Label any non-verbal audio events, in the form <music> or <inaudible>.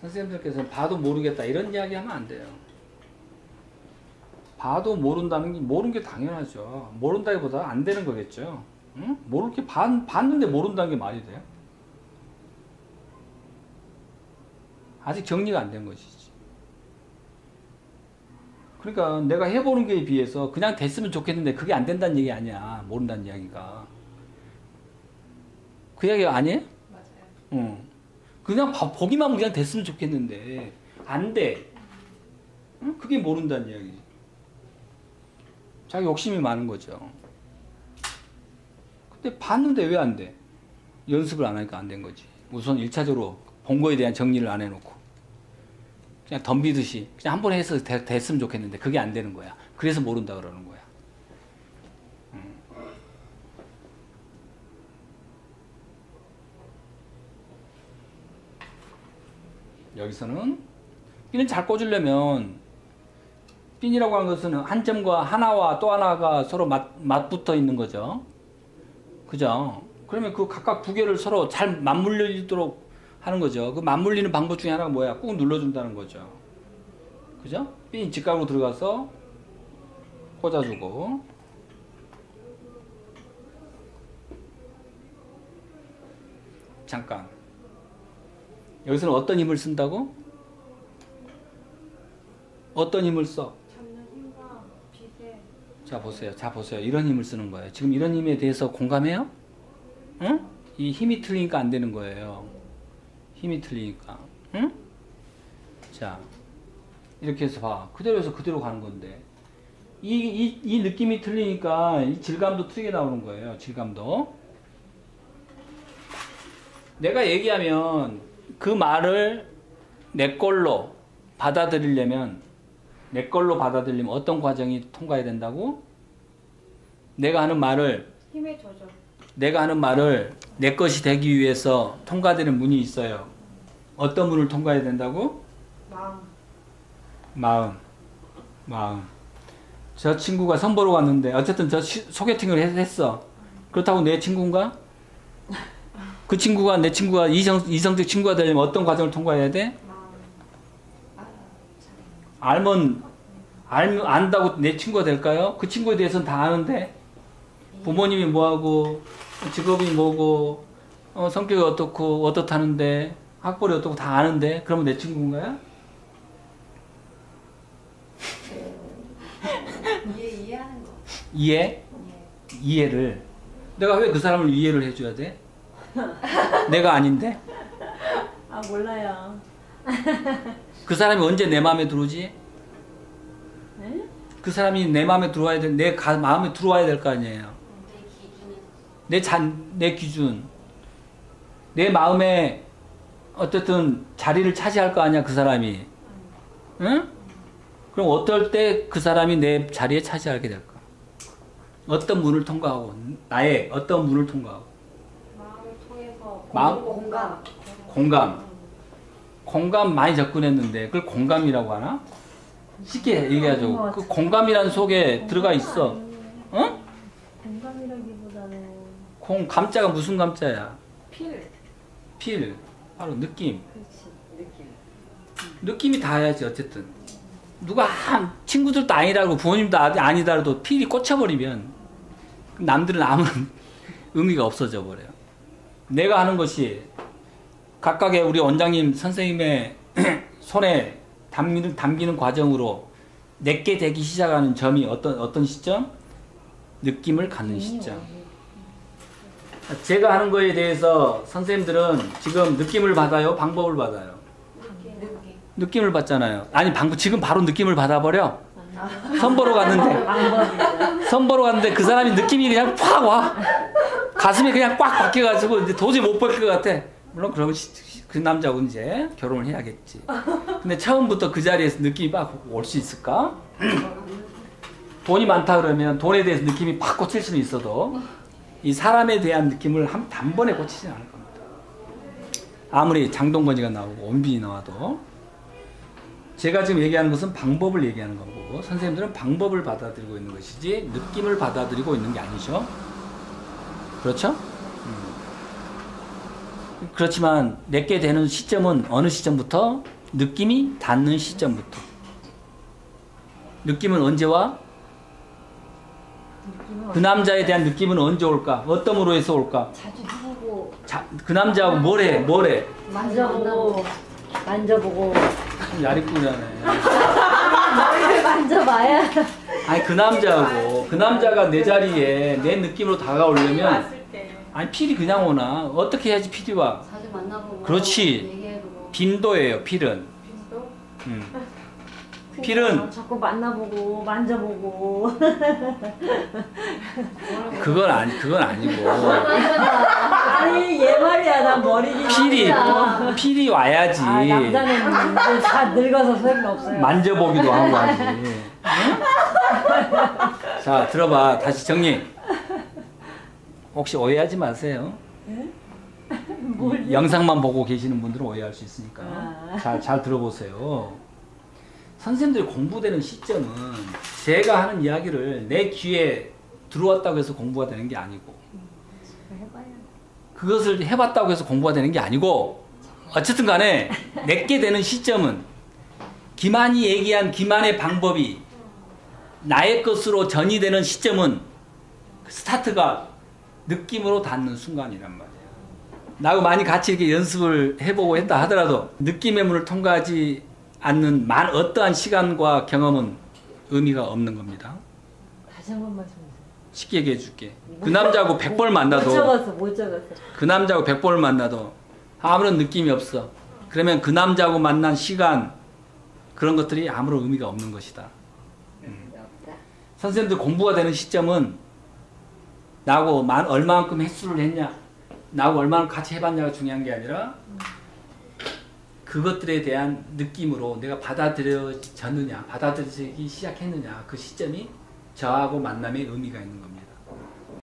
선생님들께서 봐도 모르겠다 이런 이야기 하면 안 돼요. 봐도 모른다는 게 모르는 게 당연하죠. 모른다기보다 안 되는 거겠죠. 응? 모를 게 봤, 봤는데 모른다는 게 말이 돼요? 아직 정리가 안 된 것이지. 그러니까 내가 해보는 거에 비해서 그냥 됐으면 좋겠는데 그게 안 된다는 얘기 아니야. 모른다는 이야기가. 그 이야기 아니에요? 맞아요. 응. 그냥 봐- 보기만 그냥 됐으면 좋겠는데 안 돼. 응? 그게 모른다는 이야기지. 자기 욕심이 많은 거죠. 근데 봤는데 왜 안 돼? 연습을 안 하니까 안 된 거지. 우선 1차적으로 본 거에 대한 정리를 안 해놓고 그냥 덤비듯이 그냥 한 번 해서 되- 됐으면 좋겠는데 그게 안 되는 거야. 그래서 모른다 그러는 거야. 여기서는 핀을 잘 꽂으려면 핀이라고 하는 것은 한 점과 하나와 또 하나가 서로 맞, 맞붙어 있는 거죠. 그죠? 그러면 그 각각 두 개를 서로 잘 맞물리도록 하는 거죠. 그 맞물리는 방법 중에 하나가 뭐야? 꾹 눌러준다는 거죠. 그죠? 핀이 직각으로 들어가서 꽂아주고 잠깐 여기서는 어떤 힘을 쓴다고? 어떤 힘을 써? 자 보세요. 자 보세요. 이런 힘을 쓰는 거예요. 지금 이런 힘에 대해서 공감해요? 응? 이 힘이 틀리니까 안 되는 거예요. 힘이 틀리니까. 응? 자 이렇게 해서 봐. 그대로 해서 그대로 가는 건데 이, 이, 이 느낌이 틀리니까 이 질감도 틀리게 나오는 거예요. 질감도. 내가 얘기하면 그 말을 내 걸로 받아들이려면 내 걸로 받아들이려면 어떤 과정이 통과해야 된다고? 내가 하는 말을 힘의 조절. 내가 하는 말을 내 것이 되기 위해서 통과되는 문이 있어요. 어떤 문을 통과해야 된다고? 마음. 마음. 마음. 저 친구가 선보러 갔는데 어쨌든 저 시- 소개팅을 했- 했어. 그렇다고 내 친구인가? 그 친구가 내 친구가 이성 이성적 친구가 되려면 어떤 과정을 통과해야 돼? 알면 알면 안다고 내 친구가 될까요? 그 친구에 대해서는 다 아는데 부모님이 뭐하고 직업이 뭐고 어, 성격이 어떻고 어떻다는데 학벌이 어떻고 다 아는데 그러면 내 친구인가요? 이해 이해하는 거. 이해 이해. 이해를 내가 왜 그 사람을 이해를 해줘야 돼? 내가 아닌데 아 몰라요. 그 사람이 언제 내 마음에 들어오지? 네? 그 사람이 내 마음에 들어와야 돼. 내 가- 마음에 들어와야 될 거 아니에요. 내 잔, 내 기준. 내 마음에 어쨌든 자리를 차지할 거 아니야, 그 사람이. 응? 그럼 어떨 때 그 사람이 내 자리에 차지하게 될까? 어떤 문을 통과하고, 나의 어떤 문을 통과하고. 마음? 공감. 공감. 공감 많이 접근했는데, 그걸 공감이라고 하나? 쉽게 얘기하죠. 그 공감이라는 속에 들어가 있어. 응? 공감이라기보다는 공, 감자가 무슨 감자야? 필. 필. 바로 느낌. 그렇지. 느낌. 느낌이 닿아야지 어쨌든 누가 한 친구들도 아니라고 부모님도 아- 아니다라도 필이 꽂혀버리면 남들은 아무런 <laughs> 의미가 없어져 버려요 내가 하는 것이 각각의 우리 원장님 선생님의 <clears throat> 손에 담기는, 담기는 과정으로 내게 되기 시작하는 점이 어떤 어떤 시점? 느낌을 갖는 시점 제가 하는 거에 대해서 선생님들은 지금 느낌을 받아요 방법을 받아요 느낌. 느낌을 받잖아요. 아니 방금 지금 바로 느낌을 받아버려. 선보러 갔는데 선보러 갔는데 그 사람이 느낌이 그냥 팍 와. 가슴이 그냥 꽉 박혀가지고 이제 도저히 못볼것 같아. 물론 그러면 그 남자하고 이제 결혼을 해야겠지. 근데 처음부터 그 자리에서 느낌이 막 올 수 있을까? 돈이 많다 그러면 돈에 대해서 느낌이 팍 꽂힐 수는 있어도 이 사람에 대한 느낌을 한 단번에 꽂히지 않을 겁니다. 아무리 장동건이가 나오고 원빈이 나와도 제가 지금 얘기하는 것은 방법을 얘기하는 거고 선생님들은 방법을 받아들이고 있는 것이지 느낌을 받아들이고 있는 게 아니죠. 그렇죠? 음. 그렇지만 내게 되는 시점은 어느 시점부터? 느낌이 닿는 시점부터. 느낌은 언제 와? 그 남자에 대한 느낌은 언제 올까? 어떤 으로 해서 올까? 자주 해보고 자, 그 남자하고 뭘 해? 뭘 해? 만져보고 만져보고 좀 야리꾸리하네. <laughs> 머리를 만져봐야 아니 그 남자하고 그 남자가 내 자리에 내 느낌으로 다가오려면 아니 필이 그냥 오나? 어떻게 해야지 필이 와? 자주 만나보고 그렇지. 얘기해보고 빈도예요 필은. 음. <laughs> 필은? 자꾸 만나보고 만져보고. <laughs> 그건 아니 그건 아니고. <laughs> 아니 얘 말이야. 나 머리 필이 필이 와야지. 아 남자는 이제 다 늙어서 소용이 없어요. 만져보기도 하고 하지. 응? 자 들어봐 다시 정리. 혹시 오해하지 마세요. <laughs> 이 영상만 보고 계시는 분들은 오해할 수 있으니까 아. 잘, 잘 들어보세요. 선생님들이 공부되는 시점은 제가 하는 이야기를 내 귀에 들어왔다고 해서 공부가 되는 게 아니고 그것을 해봤다고 해서 공부가 되는 게 아니고 어쨌든 간에 <laughs> 내게 되는 시점은 기만이 얘기한 기만의 방법이 나의 것으로 전이되는 시점은 그 스타트가 느낌으로 닿는 순간이란 말이에요. 나하고 많이 같이 이렇게 연습을 해보고 했다 하더라도 느낌의 문을 통과하지 않는 만 어떠한 시간과 경험은 의미가 없는 겁니다. 다시 한 번만 좀 쉽게 얘기해 줄게. 그 남자하고 100번 만나도 못 적었어 못 적었어 그 남자하고 100번을 만나도 아무런 느낌이 없어. 그러면 그 남자하고 만난 시간 그런 것들이 아무런 의미가 없는 것이다. 선생님들 공부가 되는 시점은 나하고 만, 얼마만큼 횟수를 했냐 나하고 얼마나 같이 해봤냐가 중요한 게 아니라 그것들에 대한 느낌으로 내가 받아들여졌느냐 받아들이기 시작했느냐 그 시점이 저하고 만남의 의미가 있는 겁니다.